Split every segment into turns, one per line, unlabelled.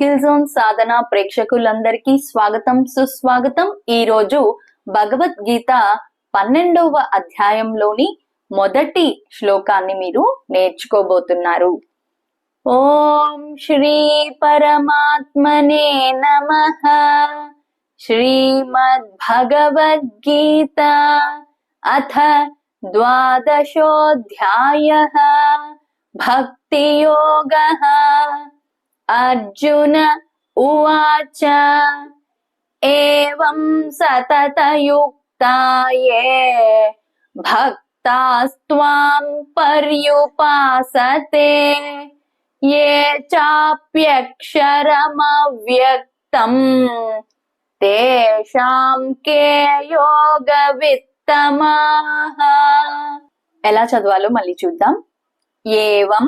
Skill zone సాధన ప్రేక్షకులందరికీ స్వాగతం సుస్వాగతం. ఈ రోజు భగవద్గీత పన్నెండవ అధ్యాయంలోని మొదటి శ్లోకాన్ని మీరు నేర్చుకోబోతున్నారు. ఓం శ్రీ పరమాత్మనే నమ. శ్రీమద్ భగవద్గీత అథ ద్వాదశోధ్యాయ. భక్తి యోగ अर्जुन उवाच एवं सततयुक्ता ये भक्तास्त्वां पर्युपासते ये चाप्यक्षरमव्यक्तम् తేషాం కే యోగ విత్తమాహ ఎలా చదవాలో మళ్ళీ చూద్దాం ఏవం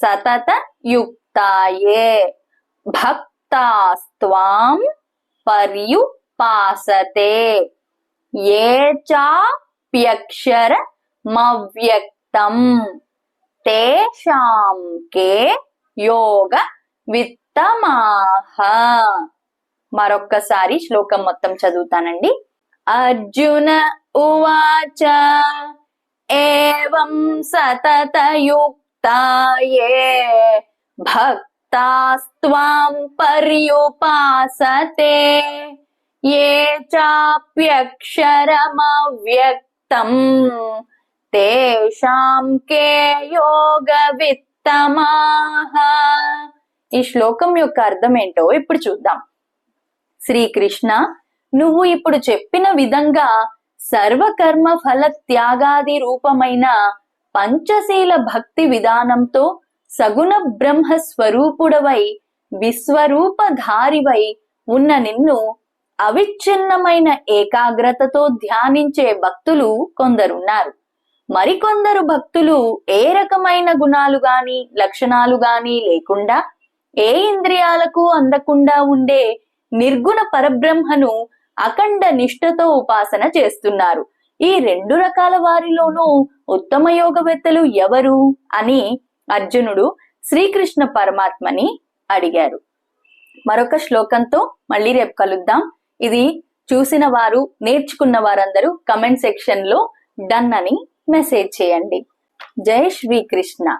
సతత యుక్ భక్తాయే. భక్తాస్త్వాం పర్యుపాసతే. ఏ చాప్యక్షర మవ్యక్తం తేషాం కే యోగ విత్తమాహ మరొక్కసారి శ్లోకం మొత్తం చదువుతానండి. అర్జున ఉవాచ ఏవం సతతయుక్తాయే. భక్తాస్త్వాం పర్యుపాసతే ఏ చాప్యక్షరమవ్యక్తం తేషాం కే యోగవిత్తమాహ ఈ శ్లోకం యొక్క అర్థం ఏంటో ఇప్పుడు చూద్దాం. శ్రీకృష్ణ నువ్వు ఇప్పుడు చెప్పిన విధంగా సర్వకర్మ ఫల త్యాగాది రూపమైన పంచశీల భక్తి విధానంతో సగుణ బ్రహ్మ స్వరూపుడవై విశ్వరూపధారివై ఉన్న నిన్ను అవిచ్ఛిన్నమైన ఏకాగ్రతతో ధ్యానించే భక్తులు కొందరున్నారు. మరికొందరు భక్తులు ఏ రకమైన గుణాలు గాని లక్షణాలు గాని లేకుండా ఏ ఇంద్రియాలకు అందకుండా ఉండే నిర్గుణ పరబ్రహ్మను అఖండ నిష్ఠతో ఉపాసన చేస్తున్నారు. ఈ రెండు రకాల వారిలోనూ ఉత్తమ యోగవేత్తలు ఎవరు అని అర్జునుడు శ్రీకృష్ణ పరమాత్మని అడిగారు. మరొక శ్లోకంతో మళ్ళీ రేపు కలుద్దాం. ఇది చూసిన వారు నేర్చుకున్న వారందరూ కమెంట్ సెక్షన్లో డన్ అని మెసేజ్ చేయండి. జై శ్రీకృష్ణ.